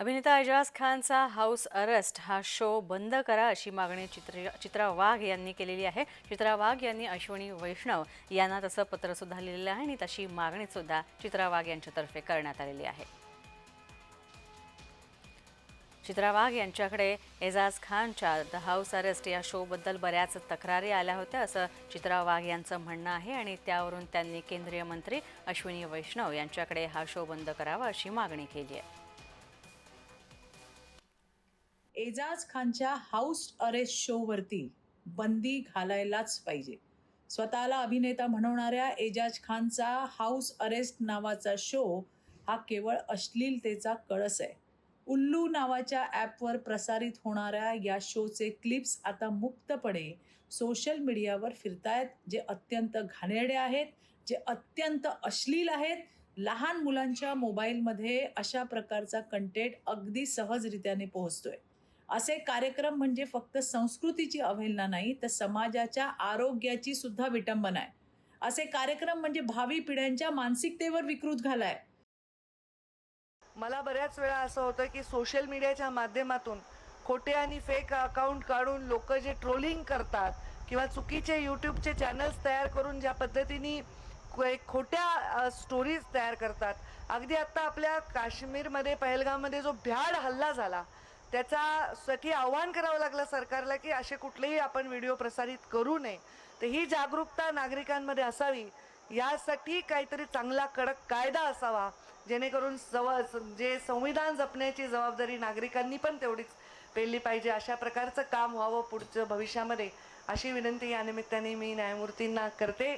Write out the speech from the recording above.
अभिनेता एजाज खानचा house arrest हा शो बंद करा अशी मागणी चित्र चित्रा वाघ यांनी केलेली आहे. चित्रा वाघ यांनी अश्विनी वैष्णव यांना तसं पत्रसुद्धा लिहिलेलं आहे आणि तशी मागणीसुद्धा चित्रा वाघ यांच्यातर्फे करण्यात आलेली आहे. चित्रा वाघ यांच्याकडे एजाज खानच्या द हाऊस अरेस्ट या शोबद्दल बऱ्याच तक्रारी आल्या होत्या असं चित्रा वाघ यांचं म्हणणं आहे आणि त्यावरून त्यांनी केंद्रीय मंत्री अश्विनी वैष्णव यांच्याकडे हा शो बंद करावा अशी मागणी केली आहे. एजाज खानच्या हाऊस अरेस्ट शोवरती बंदी घालायलाच पाहिजे. स्वतःला अभिनेता म्हणवणाऱ्या एजाज खानचा हाऊस अरेस्ट नावाचा शो हा केवळ अश्लीलतेचा कळस आहे. उल्लू नावाच्या ॲपवर प्रसारित होणाऱ्या या शोचे क्लिप्स आता मुक्तपणे सोशल मीडियावर फिरतायत जे अत्यंत घाणेरडे आहेत जे अत्यंत अश्लील आहेत. लहान मुलांच्या मोबाईलमध्ये अशा प्रकारचा कंटेंट अगदी सहजरित्याने पोहोचतोय. असे कार्यक्रम म्हणजे फक्त संस्कृतीची अवहेलना नाही तर समाजाच्या आरोग्याची सुद्धा विटंबना आहे. असे कार्यक्रम म्हणजे भावी पिढ्यांच्या मानसिकतेवर विकृत घालाय. मला बऱ्याच वेळा असं होतं की सोशल मीडियाच्या माध्यमातून खोटे आणि फेक अकाउंट काढून लोक जे ट्रोलिंग करतात किंवा चुकीचे यूट्यूबचे चॅनल्स तयार करून ज्या पद्धतीने खोट्या स्टोरीज तयार करतात. अगदी आत्ता आपल्या काश्मीरमध्ये पहलगाममध्ये जो भ्याड हल्ला झाला त्याच्यासाठी आव्हान करावं लागलं सरकारला की असे कुठलेही आपण व्हिडिओ प्रसारित करू नये. तर ही जागरूकता नागरिकांमध्ये असावी. यासाठी काहीतरी चांगला कडक कायदा असावा. जेणेकरून सव जे संविधान जपण्याची जबाबदारी नागरिकांनी पण तेवढीच पेलली पाहिजे. अशा प्रकारचं काम व्हावं पुढचं भविष्यामध्ये. अशी विनंती या निमित्ताने मी न्यायमूर्तींना करते.